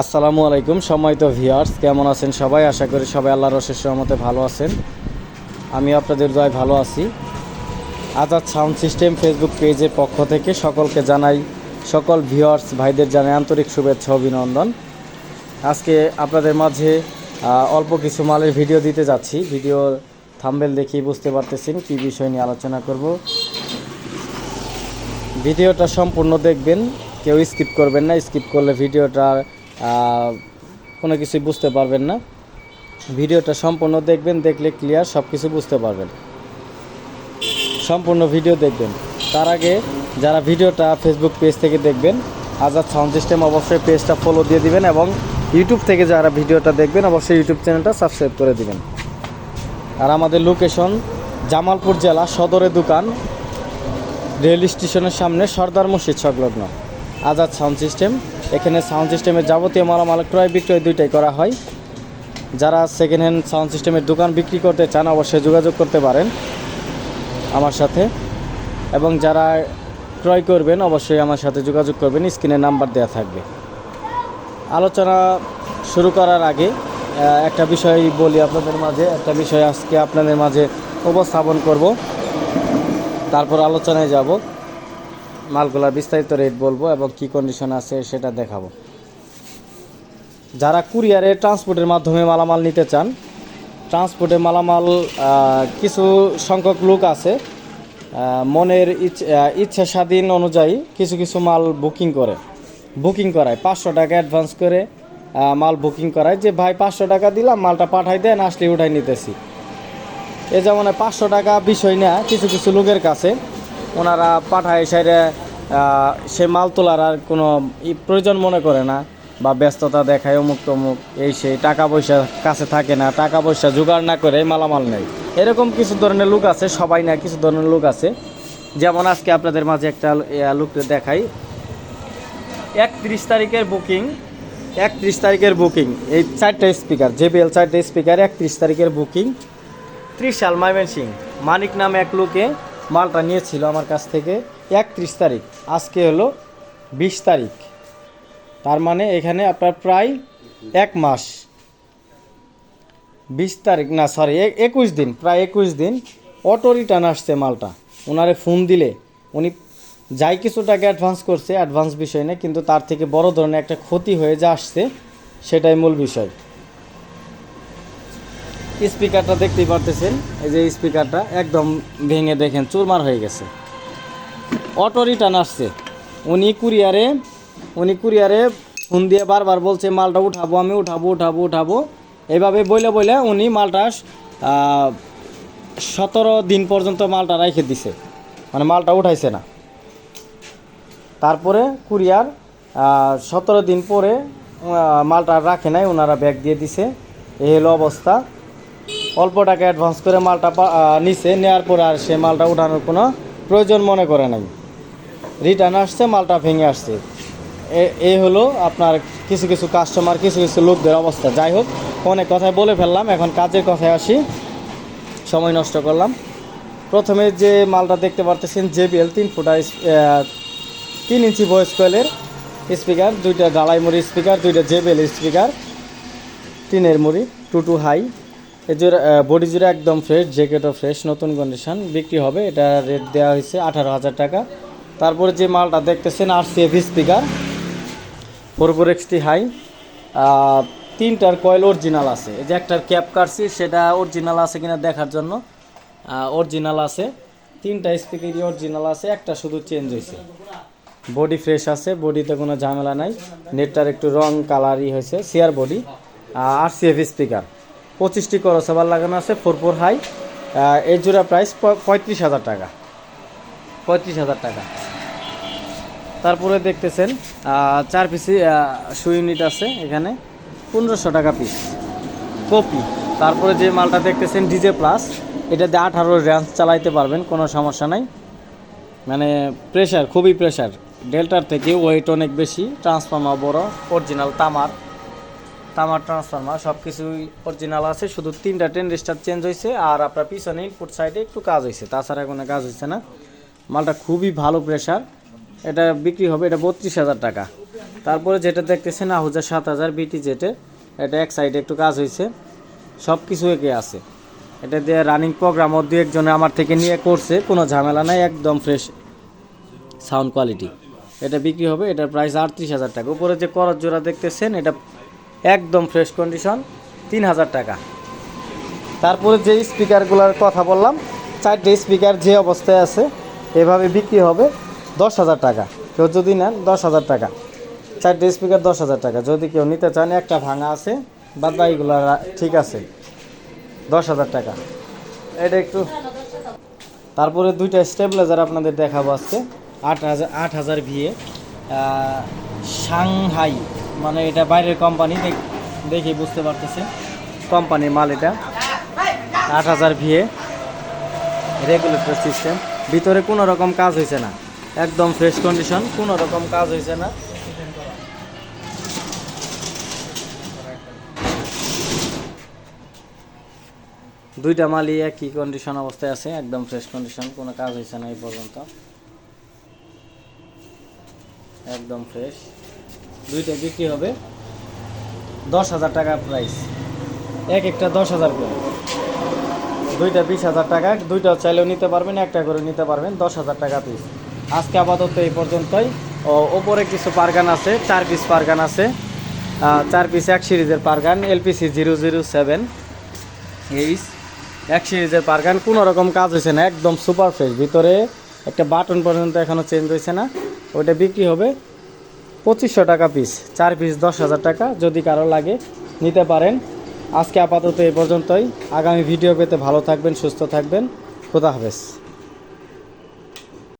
আসসালামু আলাইকুম, সম্মানিত ভিউয়ার্স, কেমন আছেন সবাই? আশা করি সবাই আল্লাহর অশেষ রহমতে ভালো আছেন। আমি আপনাদের দয় ভালো আছি। আজাদ সাউন্ড সিস্টেম ফেসবুক পেজের পক্ষ থেকে সকলকে জানাই, সকল ভিউয়ার্স, ভাইদের জানাই আন্তরিক শুভেচ্ছা, অভিনন্দন। আজকে আপনাদের মাঝে অল্প কিছু মালের ভিডিও দিতে যাচ্ছি। ভিডিও থাম্বেল দেখেই বুঝতে পারতেছেন কী বিষয় নিয়ে আলোচনা করব। ভিডিওটা সম্পূর্ণ দেখবেন, কেউ স্কিপ করবেন না, স্কিপ করলে ভিডিওটা কোনো কিছুই বুঝতে পারবেন না। ভিডিওটা সম্পূর্ণ দেখবেন, দেখলে ক্লিয়ার সব কিছু বুঝতে পারবেন। সম্পূর্ণ ভিডিও দেখবেন। তার আগে যারা ভিডিওটা ফেসবুক পেজ থেকে দেখবেন আজাদ সাউন্ড সিস্টেম অবশ্যই পেজটা ফলো দিয়ে দিবেন এবং ইউটিউব থেকে যারা ভিডিওটা দেখবেন, অবশ্যই ইউটিউব চ্যানেলটা সাবস্ক্রাইব করে দিবেন। আর আমাদের লোকেশন জামালপুর জেলা সদরে দোকান রেল স্টেশনের সামনে সর্দার মসজিদ সংলগ্ন। আজাদ সাউন্ড সিস্টেম এখানে সাউন্ড সিস্টেমের যাবতীয় মালামাল ক্রয় বিক্রয় দুইটাই করা হয়। যারা সেকেন্ড হ্যান্ড সাউন্ড সিস্টেমের দোকান বিক্রি করতে চান, অবশ্যই যোগাযোগ করতে পারেন আমার সাথে। এবং যারা ক্রয় করবেন, অবশ্যই আমার সাথে যোগাযোগ করবেন স্ক্রিনে নাম্বার দেওয়া থাকবে। আলোচনা শুরু করার আগে একটা বিষয় বলি আপনাদের মাঝে। একটা বিষয় আজকে আপনাদের মাঝে উপস্থাপন করব। তারপর আলোচনায় যাব। মালগুলার বিস্তারিত রেট বলব এবং কি কন্ডিশন আছে সেটা দেখাবো। যারা কুরিয়ারে ট্রান্সপোর্টের মাধ্যমে মালামাল নিতে চান ট্রান্সপোর্টে মালামাল কিছু সংখ্যক লোক আছে মনের ইচ- ইচ্ছা স্বাধীন অনুযায়ী কিছু কিছু মাল বুকিং করে। বুকিং করায়, পাঁচশো টাকা অ্যাডভান্স করে মাল বুকিং করায় যে, ভাই, পাঁচশো টাকা দিলাম, মালটা পাঠাই দেন আসলে উঠাই নিতেছি। এ যেমন পাঁচশো টাকা বিষয় না, কিছু কিছু লোকের কাছে ওনারা পাঠায় সাইডে সে মাল তোলার আর কোনো প্রয়োজন মনে করে না বা ব্যস্ততা দেখায় অমুক তমুক, এই সেই, টাকা পয়সা কাছে থাকে না, টাকা পয়সা জোগাড় না করে মালামাল নেই এরকম কিছু ধরনের লোক আছে, সবাই না কিছু ধরনের লোক আছে। যেমন আজকে আপনাদের মাঝে একটা লোককে দেখাই। একত্রিশ তারিখের বুকিং, একত্রিশ তারিখের বুকিং, এই চারটে স্পিকার, জেবিএল চারটে স্পিকার, একত্রিশ তারিখের বুকিং। ত্রিশাল সিং মানিক নামে এক লোকে মালটা নিয়েছিল আমার কাছ থেকে একত্রিশ তারিখ। আজকে হলো বিশ তারিখ। তার মানে এখানে আপনার প্রায় এক মাস। বিশ তারিখ, না সরি একুশ দিন, প্রায় একুশ দিন অটো রিটার্ন আসছে মালটা। ওনারে ফোন দিলে। উনি যাই কিছু টাকা অ্যাডভান্স করছে অ্যাডভান্স বিষয় না কিন্তু তার থেকে বড় ধরনের একটা ক্ষতি হয়ে যা আসছে, সেটাই মূল বিষয়। স্পিকারটা দেখতেই পারতেছেন। এই যে স্পিকারটা একদম ভেঙে দেখেন, চুরমার হয়ে গেছে। অটো রিটার্ন আসছে। উনি কুরিয়ারে উনি কুরিয়ারে ফোন দিয়ে বারবার বলছে, মালটা উঠাবো, আমি উঠাবো উঠাবো উঠাবো। এভাবে বইলে বইলে উনি মালটা সতেরো দিন পর্যন্ত মালটা রেখে দিছে। মানে মালটা উঠাইছে না। তারপরে কুরিয়ার সতেরো দিন পরে মালটা রাখে নাই ওনারা ব্যাগ দিয়ে দিছে। এই হলো অবস্থা। অল্প টাকা অ্যাডভান্স করে মালটা নিছে নেওয়ার পরে আর সে মালটা উঠানোর কোনো প্রয়োজন মনে করে নাই। রিটার্ন আসছে, মালটা ভেঙে আসছে। এই হলো আপনার কিছু কিছু কাস্টমার কিছু কিছু লোকদের অবস্থা। যাই হোক, অনেক কথাই বলে ফেললাম। এখন কাজের কথায় আসি। সময় নষ্ট করলাম। প্রথমে যে মালটা দেখতে পারতেছেন জেবিএল তিন ফুটা তিন ইঞ্চি ভয়েস কয়েলের স্পিকার দুইটা ডালাই মুড়ি স্পিকার দুইটা জেবিএল স্পিকার টিনের মুড়ি টু টু হাই। এ জোড়া বডি জোড়া একদম ফ্রেশ জ্যাকেটও ফ্রেশ নতুন কন্ডিশন বিক্রি হবে। এটা রেট দেওয়া হয়েছে আঠারো হাজার টাকা। তারপরে যে মালটা দেখতেছেন R C CF speaker four four XT high তিনটার কয়েল অরিজিনাল আছে। এই যে একটার ক্যাপ কাটছি, সেটা অরিজিনাল আছে কিনা দেখার জন্য। অরিজিনাল আছে। তিনটা স্পিকারই অরিজিনাল আছে, একটা শুধু চেঞ্জ হয়েছে। বডি ফ্রেশ আছে বডিতে কোনো ঝামেলা নাই। নেটটার একটু রং কালারই হয়েছে সিয়ার body R C CF speaker পঁচিশটি করসাবার লাগানো আছে ফোর ফোর হাই এই জোড়া প্রাইস পঁয়ত্রিশ হাজার টাকা। পঁয়ত্রিশ হাজার টাকা। তারপরে দেখতেছেন চার পিসি শু ইউনিট আছে এখানে, পনেরোশো টাকা পিস কপি। তারপরে যে মালটা দেখতেছেন ডিজে প্লাস এটাতে আঠারো র্যাঞ্চ চালাইতে পারবেন, কোনো সমস্যা নাই। মানে প্রেশার খুবই প্রেশার ডেল্টার থেকে ওয়েট অনেক বেশি ট্রান্সফর্মার বড় অরিজিনাল তামার। তামার ট্রান্সফর্মার সব কিছুই অরিজিনাল আছে, শুধু তিনটা টেন রেস্টার চেঞ্জ হয়েছে আর আপনার পিছনে ইনপুট সাইডে একটু কাজ হয়েছে তাছাড়া কোনো কাজ হয়েছে না। মালটা খুবই ভালো প্রেশার এটা বিক্রি হবে, এটা বত্রিশ হাজার টাকা। তারপরে যেটা দেখতেছেন, আহুজা সাত হাজার বিটি জেটে এটা এক সাইডে একটু কাজ হয়েছে সব কিছু একে আছে। এটা দিয়ে রানিং প্রোগ্রামও দু একজনে আমার থেকে নিয়ে করছে, কোনো ঝামেলা নাই, একদম ফ্রেশ সাউন্ড কোয়ালিটি এটা বিক্রি হবে, এটার প্রাইস আটত্রিশ হাজার টাকা। উপরে যে করজ জোড়া দেখতেছেন, এটা একদম ফ্রেশ কন্ডিশন তিন হাজার টাকা। তারপরে যে স্পিকারগুলোর কথা বললাম, চারটে স্পিকার যে অবস্থায় আছে, এভাবে বিক্রি হবে দশ হাজার টাকা। কেউ যদি নেন দশ হাজার টাকা। চারটে স্পিকার দশ হাজার টাকা। যদি কেউ নিতে চান, একটা ভাঙা আছে, বাদ বাকিগুলো ঠিক আছে দশ হাজার টাকা। এটা একটু তারপরে দুইটা স্টেবিলাইজার আপনাদের দেখাবো আজকে, আট হাজার আট হাজার ভিএ সাংহাই। মানে এটা বাইরের কোম্পানি দেখে বুঝতে পারতেছে। কোম্পানির মাল এটা। আট হাজার ভিএ রেগুলেটর সিস্টেম ভিতরে কোনো রকম কাজ হয়েছে না। একদম ফ্রেশ কন্ডিশন কোনো রকম কাজ হয়েছে না। দুইটা মালই একই কন্ডিশন অবস্থায় আছে, একদম ফ্রেশ কন্ডিশন কোনো কাজ হয়েছে না এই পর্যন্ত। একদম ফ্রেশ দুইটা বিক্রি হবে। দশ হাজার টাকা প্রাইস এক একটা দশ হাজার করে। দুইটা বিশ হাজার টাকা, দুইটা চাইলেও নিতে পারবেন, একটা করে নিতে পারবেন, দশ হাজার টাকা পিস আজকে আপাতত এই পর্যন্তই। ওপরে কিছু পারগান আছে, চার পিস পারগান আছে। চার পিস এক সিরিজের পারগান, LPC zero zero seven. H এক সিরিজের পারগান, কোনো রকম কাজ হয়েছে না, একদম সুপার ফ্রেশ ভিতরে একটা বাটন পর্যন্ত এখনও চেঞ্জ হয়েছে না। ওইটা বিক্রি হবে। পঁচিশশো টাকা পিস চার পিস দশ হাজার টাকা যদি কারও লাগে নিতে পারেন। আজকে আপাতত এ পর্যন্তই। আগামী ভিডিও পেতে ভালো থাকবেন, সুস্থ থাকবেন। খোদা হাফেজ।